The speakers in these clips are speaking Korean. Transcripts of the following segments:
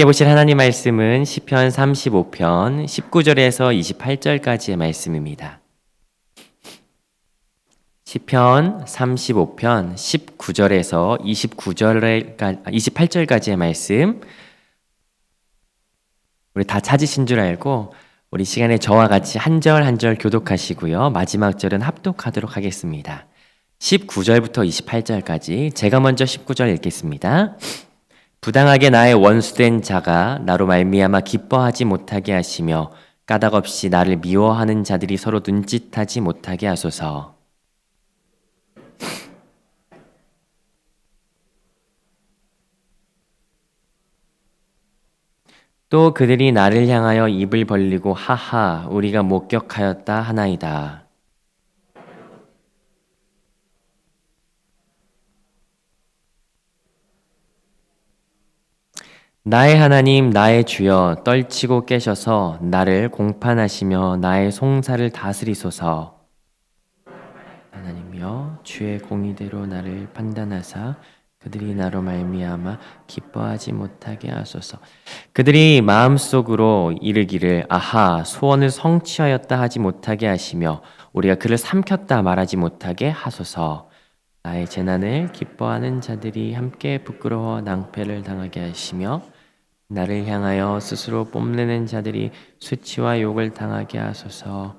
함께 보실 하나님 말씀은 시편 35편 19절에서 28절까지의 말씀입니다. 시편 35편 19절에서 29절에 28절까지의 말씀 우리 다 찾으신 줄 알고 우리 시간에 저와 같이 한 절 한 절 교독하시고요. 마지막 절은 합독하도록 하겠습니다. 19절부터 28절까지 제가 먼저 19절 읽겠습니다. 부당하게 나의 원수된 자가 나로 말미암아 기뻐하지 못하게 하시며 까닭 없이 나를 미워하는 자들이 서로 눈짓하지 못하게 하소서. 또 그들이 나를 향하여 입을 벌리고 하하 우리가 목격하였다 하나이다. 나의 하나님, 나의 주여, 떨치고 깨셔서 나를 공판하시며 나의 송사를 다스리소서. 하나님이여, 주의 공의대로 나를 판단하사 그들이 나로 말미암아 기뻐하지 못하게 하소서. 그들이 마음속으로 이르기를 아하 소원을 성취하였다 하지 못하게 하시며 우리가 그를 삼켰다 말하지 못하게 하소서. 나의 재난을 기뻐하는 자들이 함께 부끄러워 낭패를 당하게 하시며 나를 향하여 스스로 뽐내는 자들이 수치와 욕을 당하게 하소서.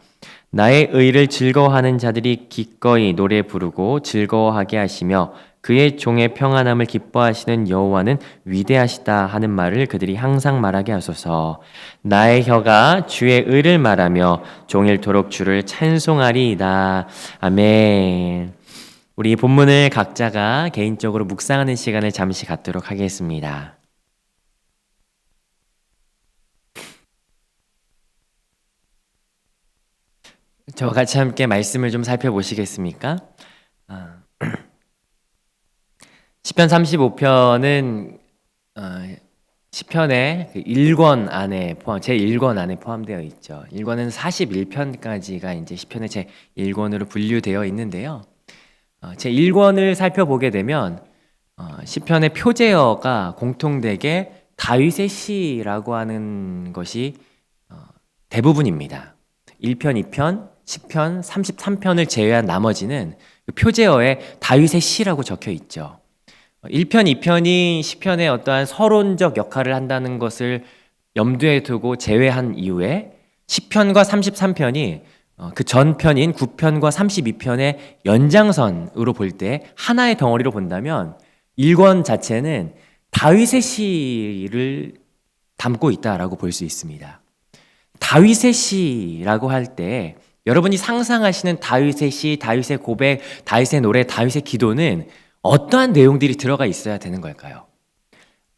나의 의를 즐거워하는 자들이 기꺼이 노래 부르고 즐거워하게 하시며 그의 종의 평안함을 기뻐하시는 여호와는 위대하시다 하는 말을 그들이 항상 말하게 하소서. 나의 혀가 주의 의를 말하며 종일토록 주를 찬송하리이다. 아멘. 우리 본문을 각자가 개인적으로 묵상하는 시간을 잠시 갖도록 하겠습니다. 저와 같이 함께 말씀을 좀 살펴보시겠습니까? 아, 시편 35편은 어, 시편의 그 1권 안에 포함 제 1권 안에 포함되어 있죠. 1권은 41편까지가 이제 시편의 제 1권으로 분류되어 있는데요. 어, 제 1권을 살펴보게 되면 어, 시편의 표제어가 공통되게 다윗의 시라고 하는 것이 어, 대부분입니다. 1편, 2편, 10편, 33편을 제외한 나머지는 그 표제어에 다윗의 시라고 적혀 있죠. 1편, 2편이 시편의 어떠한 서론적 역할을 한다는 것을 염두에 두고 제외한 이후에 10편과 33편이 어, 그 전편인 9편과 32편의 연장선으로 볼 때 하나의 덩어리로 본다면 1권 자체는 다윗의 시를 담고 있다라고 볼 수 있습니다. 다윗의 시라고 할 때 여러분이 상상하시는 다윗의 시, 다윗의 고백, 다윗의 노래, 다윗의 기도는 어떠한 내용들이 들어가 있어야 되는 걸까요?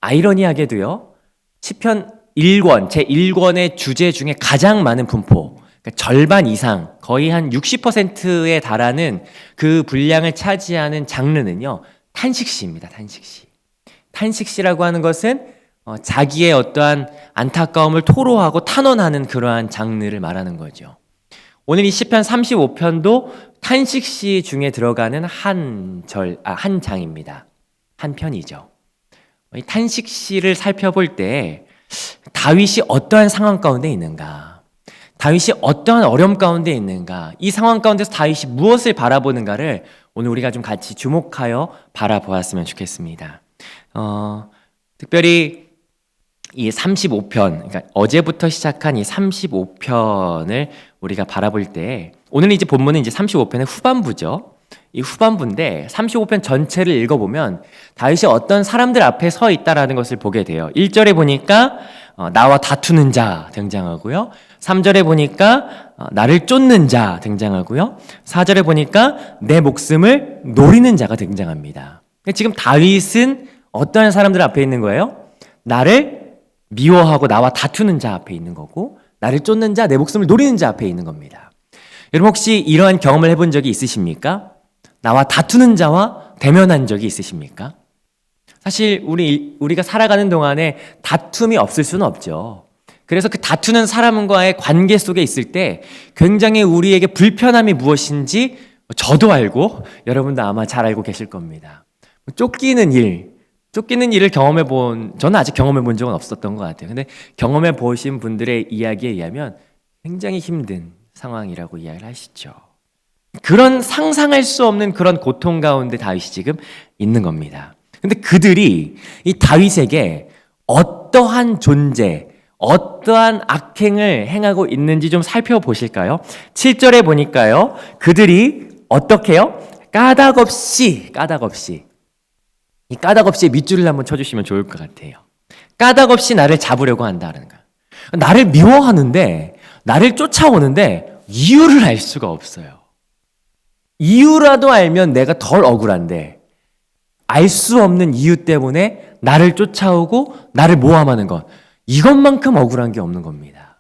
아이러니하게도요. 시편 1권, 제 1권의 주제 중에 가장 많은 분포, 그러니까 절반 이상, 거의 한 60%에 달하는 그 분량을 차지하는 장르는요. 탄식시입니다. 탄식시. 탄식시라고 하는 것은 어, 자기의 어떠한 안타까움을 토로하고 탄원하는 그러한 장르를 말하는 거죠. 오늘 이 시편 35편도 탄식시 중에 들어가는 한 절, 아, 한 장입니다. 한 편이죠. 이 탄식시를 살펴볼 때 다윗이 어떠한 상황 가운데 있는가? 다윗이 어떠한 어려움 가운데 있는가? 이 상황 가운데서 다윗이 무엇을 바라보는가를 오늘 우리가 좀 같이 주목하여 바라보았으면 좋겠습니다. 어, 특별히 이 35편, 그러니까 어제부터 시작한 이 35편을 우리가 바라볼 때 오늘 이제 본문은 이제 35편의 후반부죠. 이 후반부인데 35편 전체를 읽어보면 다윗이 어떤 사람들 앞에 서 있다라는 것을 보게 돼요. 1절에 보니까 어, 나와 다투는 자 등장하고요. 3절에 보니까 어, 나를 쫓는 자 등장하고요. 4절에 보니까 내 목숨을 노리는 자가 등장합니다. 지금 다윗은 어떠한 사람들 앞에 있는 거예요? 나를 미워하고 나와 다투는 자 앞에 있는 거고 나를 쫓는 자, 내 목숨을 노리는 자 앞에 있는 겁니다. 여러분 혹시 이러한 경험을 해본 적이 있으십니까? 나와 다투는 자와 대면한 적이 있으십니까? 사실 우리 우리가 살아가는 동안에 다툼이 없을 수는 없죠. 그래서 그 다투는 사람과의 관계 속에 있을 때 굉장히 우리에게 불편함이 무엇인지 저도 알고 여러분도 아마 잘 알고 계실 겁니다. 쫓기는 일, 쫓기는 일을 경험해 본 저는 아직 경험해 본 적은 없었던 것 같아요. 근데 경험해 보신 분들의 이야기에 의하면 굉장히 힘든 상황이라고 이야기를 하시죠. 그런 상상할 수 없는 그런 고통 가운데 다윗이 지금 있는 겁니다. 근데 그들이 이 다윗에게 어떠한 존재, 어떠한 악행을 행하고 있는지 좀 살펴보실까요? 7절에 보니까요. 그들이 어떻게요? 까닭 없이, 까닭 없이. 이 까닭 없이 밑줄을 한번 쳐주시면 좋을 것 같아요. 까닭 없이 나를 잡으려고 한다는 거야. 나를 미워하는데, 나를 쫓아오는데 이유를 알 수가 없어요. 이유라도 알면 내가 덜 억울한데, 알 수 없는 이유 때문에 나를 쫓아오고 나를 모함하는 것. 이것만큼 억울한 게 없는 겁니다.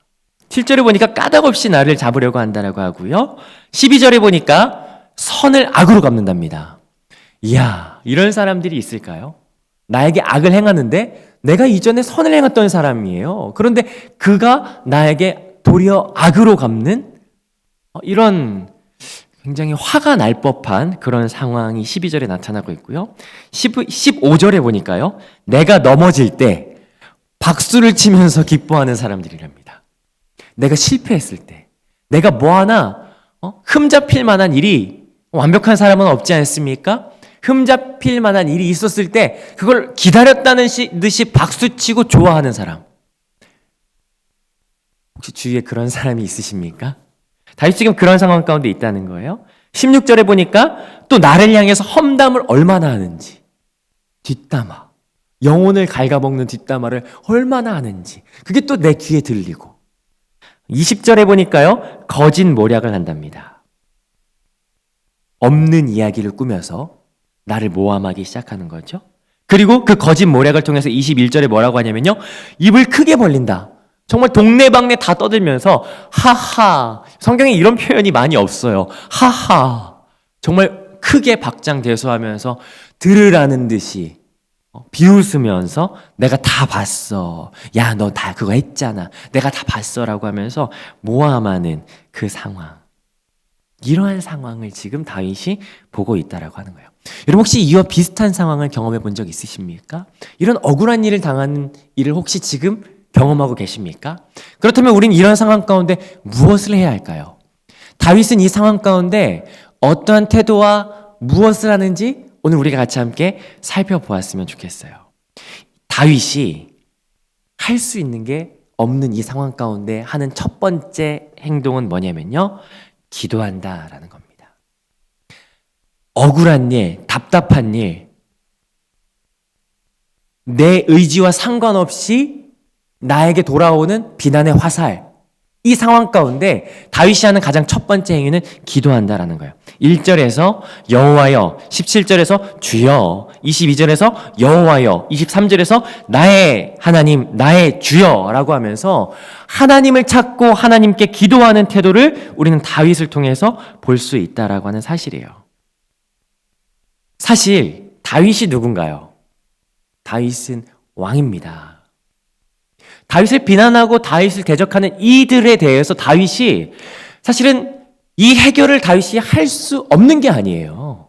7절에 보니까 까닭 없이 나를 잡으려고 한다라고 하고요. 12절에 보니까 선을 악으로 갚는답니다. 이야, 이런 사람들이 있을까요? 나에게 악을 행하는데 내가 이전에 선을 행했던 사람이에요. 그런데 그가 나에게 도리어 악으로 갚는 어, 이런 굉장히 화가 날 법한 그런 상황이 12절에 나타나고 있고요. 10, 15절에 보니까요. 내가 넘어질 때 박수를 치면서 기뻐하는 사람들이랍니다. 내가 실패했을 때, 내가 뭐 하나 어? 흠잡힐 만한 일이 완벽한 사람은 없지 않습니까? 흠잡힐 만한 일이 있었을 때 그걸 기다렸다는 시- 듯이 박수치고 좋아하는 사람. 혹시 주위에 그런 사람이 있으십니까? 다윗 지금 그런 상황 가운데 있다는 거예요. 16절에 보니까 또 나를 향해서 험담을 얼마나 하는지. 뒷담화. 영혼을 갉아먹는 뒷담화를 얼마나 하는지. 그게 또 내 귀에 들리고. 20절에 보니까요. 거짓 모략을 한답니다. 없는 이야기를 꾸며서 나를 모함하기 시작하는 거죠. 그리고 그 거짓 모략을 통해서 21절에 뭐라고 하냐면요. 입을 크게 벌린다. 정말 동네방네 다 떠들면서 하하. 성경에 이런 표현이 많이 없어요. 하하. 정말 크게 박장대소하면서 들으라는 듯이 어, 비웃으면서 내가 다 봤어. 야, 너 다 그거 했잖아. 내가 다 봤어라고 하면서 모함하는 그 상황. 이러한 상황을 지금 다윗이 보고 있다라고 하는 거예요. 여러분 혹시 이와 비슷한 상황을 경험해 본 적 있으십니까? 이런 억울한 일을 당하는 일을 혹시 지금 경험하고 계십니까? 그렇다면 우린 이런 상황 가운데 무엇을 해야 할까요? 다윗은 이 상황 가운데 어떠한 태도와 무엇을 하는지 오늘 우리가 같이 함께 살펴보았으면 좋겠어요. 다윗이 할 수 있는 게 없는 이 상황 가운데 하는 첫 번째 행동은 뭐냐면요. 기도한다라는 겁니다. 억울한 일, 답답한 일, 내 의지와 상관없이 나에게 돌아오는 비난의 화살. 이 상황 가운데 다윗이 하는 가장 첫 번째 행위는 기도한다라는 거예요. 1절에서 여호와여, 17절에서 주여, 22절에서 여호와여, 23절에서 나의 하나님, 나의 주여라고 하면서 하나님을 찾고 하나님께 기도하는 태도를 우리는 다윗을 통해서 볼 수 있다라고 하는 사실이에요. 사실 다윗이 누군가요? 다윗은 왕입니다. 다윗을 비난하고 다윗을 대적하는 이들에 대해서 다윗이 사실은 이 해결을 다윗이 할 수 없는 게 아니에요.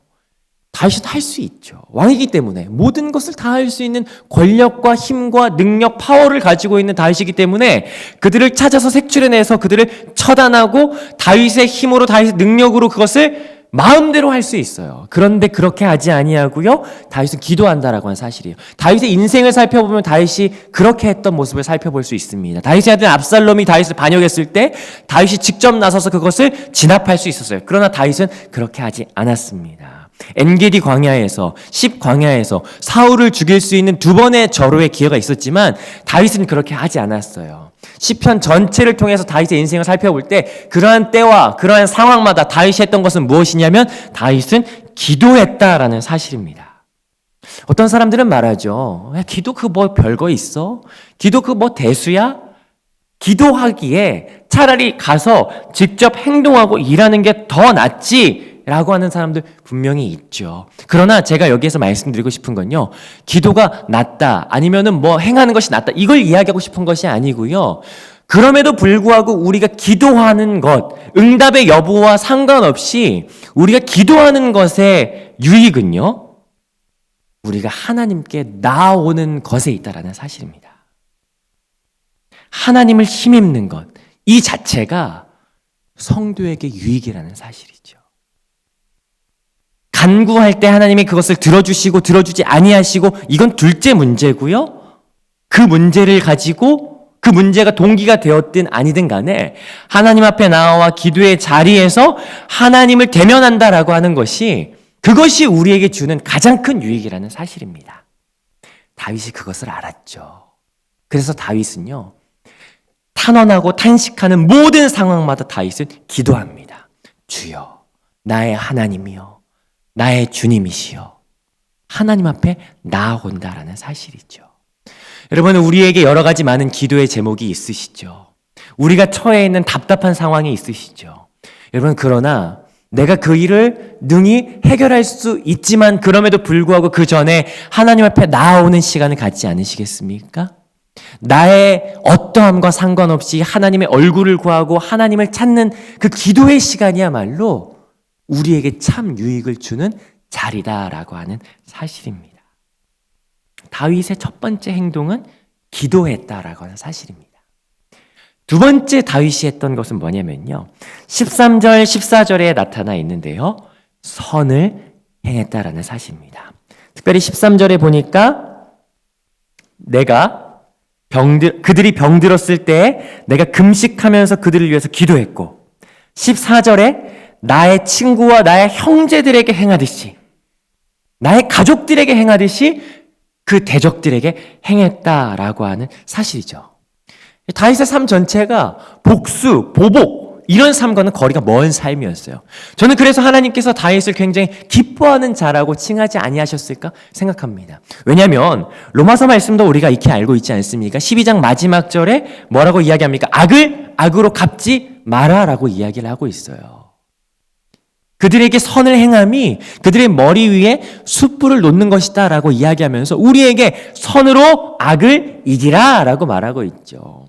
다윗은 할 수 있죠. 왕이기 때문에 모든 것을 다 할 수 있는 권력과 힘과 능력, 파워를 가지고 있는 다윗이기 때문에 그들을 찾아서 색출해내서 그들을 처단하고 다윗의 힘으로 다윗의 능력으로 그것을 마음대로 할 수 있어요. 그런데 그렇게 하지 아니하고요. 다윗은 기도한다라고 하는 사실이에요. 다윗의 인생을 살펴보면 다윗이 그렇게 했던 모습을 살펴볼 수 있습니다. 다윗의 아들 압살롬이 다윗을 반역했을 때 다윗이 직접 나서서 그것을 진압할 수 있었어요. 그러나 다윗은 그렇게 하지 않았습니다. 엔게디 광야에서 10 광야에서 사울을 죽일 수 있는 두 번의 절호의 기회가 있었지만 다윗은 그렇게 하지 않았어요. 시편 전체를 통해서 다윗의 인생을 살펴볼 때 그러한 때와 그러한 상황마다 다윗이 했던 것은 무엇이냐면 다윗은 기도했다라는 사실입니다. 어떤 사람들은 말하죠. 야, 기도 그 뭐 별거 있어? 기도 그 뭐 대수야? 기도하기에 차라리 가서 직접 행동하고 일하는 게 더 낫지. 라고 하는 사람들 분명히 있죠. 그러나 제가 여기에서 말씀드리고 싶은 건요. 기도가 낫다. 아니면은 뭐 행하는 것이 낫다. 이걸 이야기하고 싶은 것이 아니고요. 그럼에도 불구하고 우리가 기도하는 것, 응답의 여부와 상관없이 우리가 기도하는 것의 유익은요. 우리가 하나님께 나아오는 것에 있다라는 사실입니다. 하나님을 힘입는 것, 이 자체가 성도에게 유익이라는 사실이죠. 간구할 때 하나님이 그것을 들어주시고 들어주지 아니하시고 이건 둘째 문제고요. 그 문제를 가지고 그 문제가 동기가 되었든 아니든 간에 하나님 앞에 나와 기도의 자리에서 하나님을 대면한다라고 하는 것이 그것이 우리에게 주는 가장 큰 유익이라는 사실입니다. 다윗이 그것을 알았죠. 그래서 다윗은요. 탄원하고 탄식하는 모든 상황마다 다윗은 기도합니다. 주여, 나의 하나님이여, 나의 주님이시여, 하나님 앞에 나아온다라는 사실이죠. 여러분, 우리에게 여러 가지 많은 기도의 제목이 있으시죠. 우리가 처해 있는 답답한 상황이 있으시죠. 여러분, 그러나 내가 그 일을 능히 해결할 수 있지만 그럼에도 불구하고 그 전에 하나님 앞에 나아오는 시간을 갖지 않으시겠습니까? 나의 어떠함과 상관없이 하나님의 얼굴을 구하고 하나님을 찾는 그 기도의 시간이야말로 우리에게 참 유익을 주는 자리다라고 하는 사실입니다. 다윗의 첫 번째 행동은 기도했다라고 하는 사실입니다. 두 번째 다윗이 했던 것은 뭐냐면요. 13절, 14절에 나타나 있는데요. 선을 행했다라는 사실입니다. 특별히 13절에 보니까 내가 병들, 그들이 병들었을 때 내가 금식하면서 그들을 위해서 기도했고 14절에 나의 친구와 나의 형제들에게 행하듯이 나의 가족들에게 행하듯이 그 대적들에게 행했다라고 하는 사실이죠. 다윗의 삶 전체가 복수, 보복 이런 삶과는 거리가 먼 삶이었어요. 저는 그래서 하나님께서 다윗을 굉장히 기뻐하는 자라고 칭하지 아니하셨을까 생각합니다. 왜냐하면 로마서 말씀도 우리가 익히 알고 있지 않습니까? 12장 마지막 절에 뭐라고 이야기합니까? 악을 악으로 갚지 마라라고 이야기를 하고 있어요. 그들에게 선을 행함이 그들의 머리 위에 숯불을 놓는 것이다 라고 이야기하면서 우리에게 선으로 악을 이기라 라고 말하고 있죠.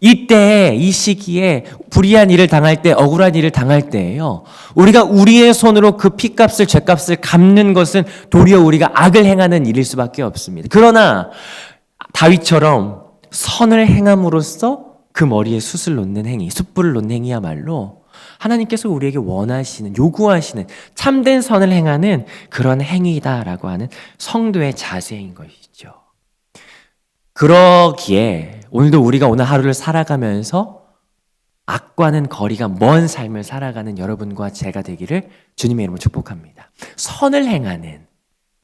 이때 이 시기에 불의한 일을 당할 때 억울한 일을 당할 때예요. 우리가 우리의 손으로 그 피값을 죄값을 갚는 것은 도리어 우리가 악을 행하는 일일 수밖에 없습니다. 그러나 다윗처럼 선을 행함으로써 그 머리에 숯을 놓는 행위, 숯불을 놓는 행위야말로 하나님께서 우리에게 원하시는 요구하시는 참된 선을 행하는 그런 행위다라고 하는 성도의 자세인 것이죠. 그러기에 오늘도 우리가 오늘 하루를 살아가면서 악과는 거리가 먼 삶을 살아가는 여러분과 제가 되기를 주님의 이름으로 축복합니다. 선을 행하는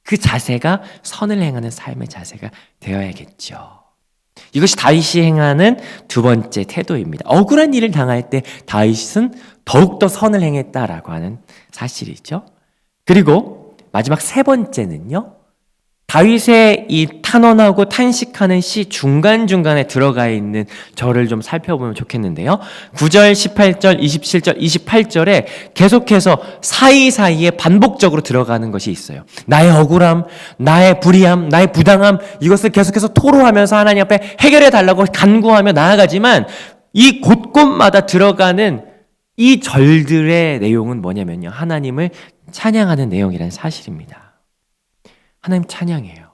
그 자세가 선을 행하는 삶의 자세가 되어야겠죠. 이것이 다윗이 행하는 두 번째 태도입니다. 억울한 일을 당할 때 다윗은 더욱더 선을 행했다라고 하는 사실이죠. 그리고 마지막 세 번째는요. 다윗의 이 탄원하고 탄식하는 시 중간중간에 들어가 있는 절을 좀 살펴보면 좋겠는데요. 9절, 18절, 27절, 28절에 계속해서 사이사이에 반복적으로 들어가는 것이 있어요. 나의 억울함, 나의 불의함, 나의 부당함 이것을 계속해서 토로하면서 하나님 앞에 해결해 달라고 간구하며 나아가지만 이 곳곳마다 들어가는 이 절들의 내용은 뭐냐면요. 하나님을 찬양하는 내용이라는 사실입니다. 하나님 찬양해요.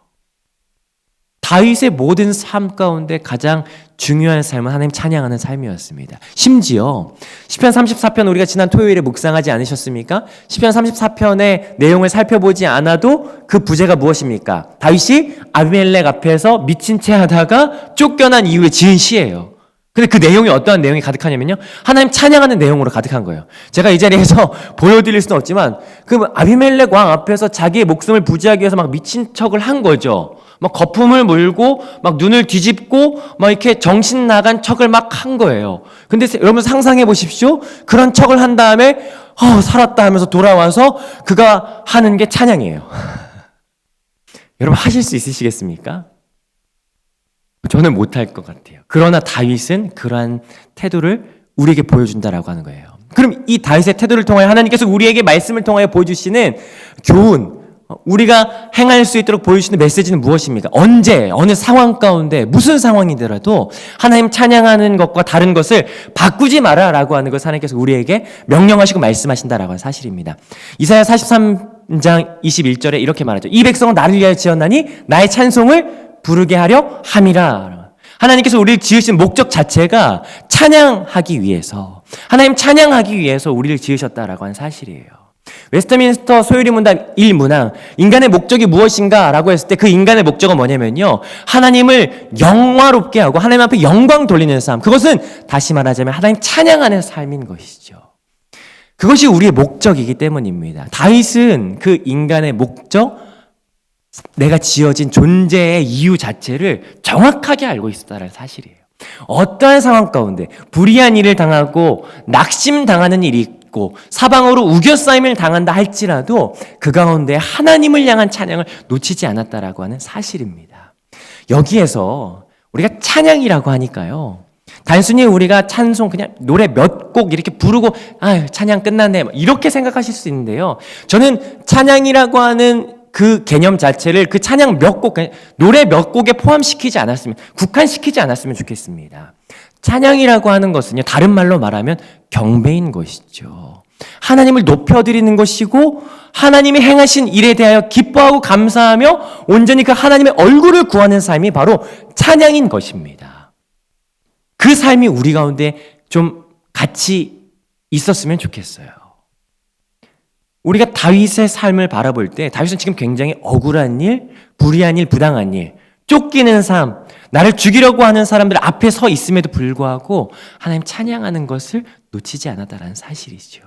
다윗의 모든 삶 가운데 가장 중요한 삶은 하나님 찬양하는 삶이었습니다. 심지어 시편 34편 우리가 지난 토요일에 묵상하지 않으셨습니까? 시편 34편의 내용을 살펴보지 않아도 그 부제가 무엇입니까? 다윗이 아비멜렉 앞에서 미친 채 하다가 쫓겨난 이후에 지은 시예요. 근데 그 내용이 어떠한 내용이 가득하냐면요. 하나님 찬양하는 내용으로 가득한 거예요. 제가 이 자리에서 보여드릴 수는 없지만 그 아비멜렉 왕 앞에서 자기의 목숨을 부지하기 위해서 막 미친 척을 한 거죠. 막 거품을 물고 막 눈을 뒤집고 막 이렇게 정신 나간 척을 막 한 거예요. 근데 여러분 상상해 보십시오. 그런 척을 한 다음에 어, 살았다 하면서 돌아와서 그가 하는 게 찬양이에요. 여러분 하실 수 있으시겠습니까? 저는 못할 것 같아요. 그러나 다윗은 그러한 태도를 우리에게 보여준다라고 하는 거예요. 그럼 이 다윗의 태도를 통하여 하나님께서 우리에게 말씀을 통하여 보여주시는 교훈, 우리가 행할 수 있도록 보여주시는 메시지는 무엇입니까? 언제, 어느 상황 가운데, 무슨 상황이더라도 하나님 찬양하는 것과 다른 것을 바꾸지 마라 라고 하는 것을 하나님께서 우리에게 명령하시고 말씀하신다라고 하는 사실입니다. 이사야 43장 21절에 이렇게 말하죠. 이 백성은 나를 위하여 지었나니 나의 찬송을 부르게 하려 함이라. 하나님께서 우리를 지으신 목적 자체가 찬양하기 위해서 하나님 찬양하기 위해서 우리를 지으셨다라고 하는 사실이에요. 웨스트민스터 소요리 문답 1문항 인간의 목적이 무엇인가 라고 했을 때 그 인간의 목적은 뭐냐면요. 하나님을 영화롭게 하고 하나님 앞에 영광 돌리는 삶. 그것은 다시 말하자면 하나님 찬양하는 삶인 것이죠. 그것이 우리의 목적이기 때문입니다. 다윗은 그 인간의 목적, 내가 지어진 존재의 이유 자체를 정확하게 알고 있었다는 사실이에요. 어떠한 상황 가운데 불의한 일을 당하고 낙심 당하는 일이 있고 사방으로 우겨싸임을 당한다 할지라도 그 가운데 하나님을 향한 찬양을 놓치지 않았다라고 하는 사실입니다. 여기에서 우리가 찬양이라고 하니까요. 단순히 우리가 찬송 그냥 노래 몇 곡 이렇게 부르고 아 찬양 끝났네 이렇게 생각하실 수 있는데요. 저는 찬양이라고 하는 그 개념 자체를 그 찬양 몇 곡, 노래 몇 곡에 포함시키지 않았으면, 국한시키지 않았으면 좋겠습니다. 찬양이라고 하는 것은요, 다른 말로 말하면 경배인 것이죠. 하나님을 높여드리는 것이고, 하나님이 행하신 일에 대하여 기뻐하고 감사하며, 온전히 그 하나님의 얼굴을 구하는 삶이 바로 찬양인 것입니다. 그 삶이 우리 가운데 좀 같이 있었으면 좋겠어요. 우리가 다윗의 삶을 바라볼 때 다윗은 지금 굉장히 억울한 일, 불의한 일, 부당한 일, 쫓기는 삶, 나를 죽이려고 하는 사람들 앞에 서 있음에도 불구하고 하나님 찬양하는 것을 놓치지 않았다라는 사실이죠.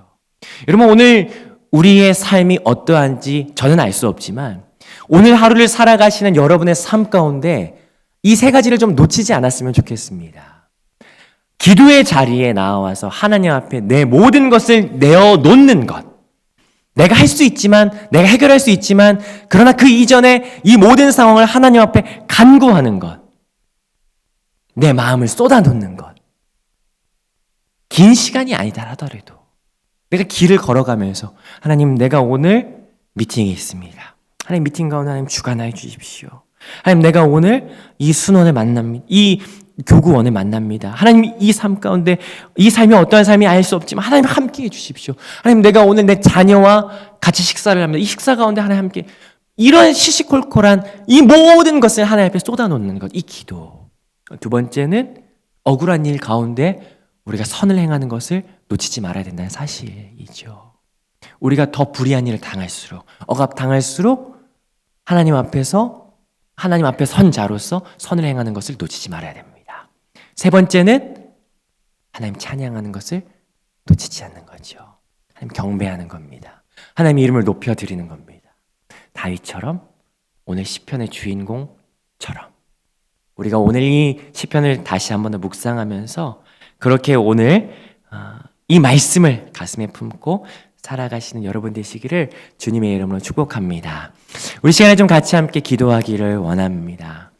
여러분 오늘 우리의 삶이 어떠한지 저는 알 수 없지만 오늘 하루를 살아가시는 여러분의 삶 가운데 이 세 가지를 좀 놓치지 않았으면 좋겠습니다. 기도의 자리에 나와서 하나님 앞에 내 모든 것을 내어 놓는 것. 내가 할 수 있지만, 내가 해결할 수 있지만, 그러나 그 이전에 이 모든 상황을 하나님 앞에 간구하는 것. 내 마음을 쏟아놓는 것. 긴 시간이 아니다 하더라도, 내가 길을 걸어가면서, 하나님, 내가 오늘 미팅이 있습니다. 하나님, 미팅 가운데 하나님 주관하여 주십시오. 하나님, 내가 오늘 이 순원을 만납니다. 이 교구원을 만납니다. 하나님 이 삶 가운데 이 삶이 어떠한 삶이 알 수 없지만 하나님 함께 해 주십시오. 하나님 내가 오늘 내 자녀와 같이 식사를 합니다. 이 식사 가운데 하나님 함께 이런 시시콜콜한 이 모든 것을 하나님 앞에 쏟아놓는 것, 이 기도. 두 번째는 억울한 일 가운데 우리가 선을 행하는 것을 놓치지 말아야 된다는 사실이죠. 우리가 더 불의한 일을 당할수록, 억압 당할수록 하나님 앞에서 하나님 앞에 선 자로서 선을 행하는 것을 놓치지 말아야 됩니다. 세 번째는 하나님 찬양하는 것을 놓치지 않는 거죠. 하나님 경배하는 겁니다. 하나님 이름을 높여 드리는 겁니다. 다윗처럼 오늘 시편의 주인공처럼 우리가 오늘 이 시편을 다시 한 번 더 묵상하면서 그렇게 오늘 어, 이 말씀을 가슴에 품고 살아가시는 여러분 되시기를 주님의 이름으로 축복합니다. 우리 시간에 좀 같이 함께 기도하기를 원합니다.